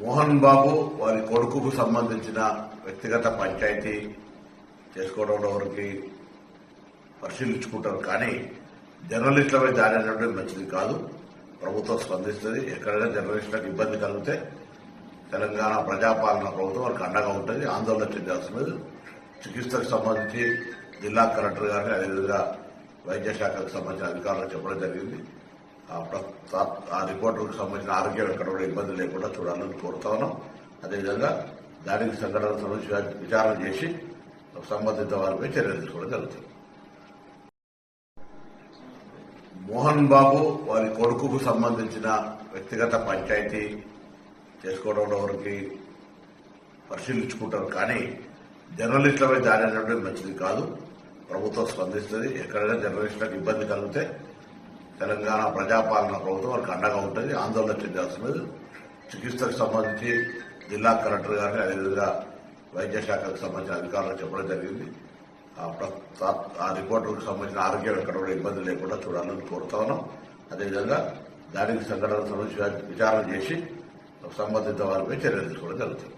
మోహన్ బాబు వారి కొడుకుకు సంబంధించిన వ్యక్తిగత పంచాయతీ చేసుకోవడంలో వరకు పరిశీలించుకుంటారు. కానీ జర్నలిస్టులపై దాడి అనేది మంచిది కాదు. ప్రభుత్వం స్పందిస్తుంది. ఎక్కడైనా జర్నలిస్టులకు ఇబ్బంది కలిగితే తెలంగాణ ప్రజాపాలన ప్రభుత్వం వారికి అండగా ఉంటుంది. ఆందోళన చెందాల్సినది. చికిత్సకు సంబంధించి జిల్లా కలెక్టర్ గారిని అదేవిధంగా వైద్య శాఖకు సంబంధించిన అధికారులకు చెప్పడం జరిగింది. ఆ రిపోర్టులకు సంబంధించిన ఆరోగ్యం ఎక్కడ కూడా ఇబ్బంది లేకుండా చూడాలని కోరుతా ఉన్నాం. అదేవిధంగా దానికి సంఘటన సంబంధించి విచారణ చేసి సంబంధిత వారిపై చర్యలు తీసుకోవడం జరుగుతుంది. మోహన్ బాబు వారి కొడుకుకు సంబంధించిన వ్యక్తిగత పంచాయతీ చేసుకోవడంలో వరకు పరిశీలించుకుంటారు కానీ జర్నలిస్టులపై దాడి అనేది మంచిది కాదు. ప్రభుత్వం స్పందిస్తుంది. ఎక్కడైనా జర్నలిస్టులకు ఇబ్బంది కలిగితే తెలంగాణ ప్రజాపాలన ప్రభుత్వం వారికి అండగా ఉంటుంది. ఆందోళన చెందాల్సినది చికిత్సకు సంబంధించి జిల్లా కలెక్టర్ గారిని అదేవిధంగా వైద్య శాఖకు సంబంధించిన అధికారులకు చెప్పడం జరిగింది. ఆ ఆ రిపోర్టులకు సంబంధించిన ఆరోగ్యం ఎక్కడ కూడా ఇబ్బంది లేకుండా చూడాలని కోరుతా ఉన్నాం. అదేవిధంగా దానికి సంఘటనకు సంబంధించి విచారణ చేసి సంబంధిత వారిపై చర్యలు తీసుకోవడం జరుగుతుంది.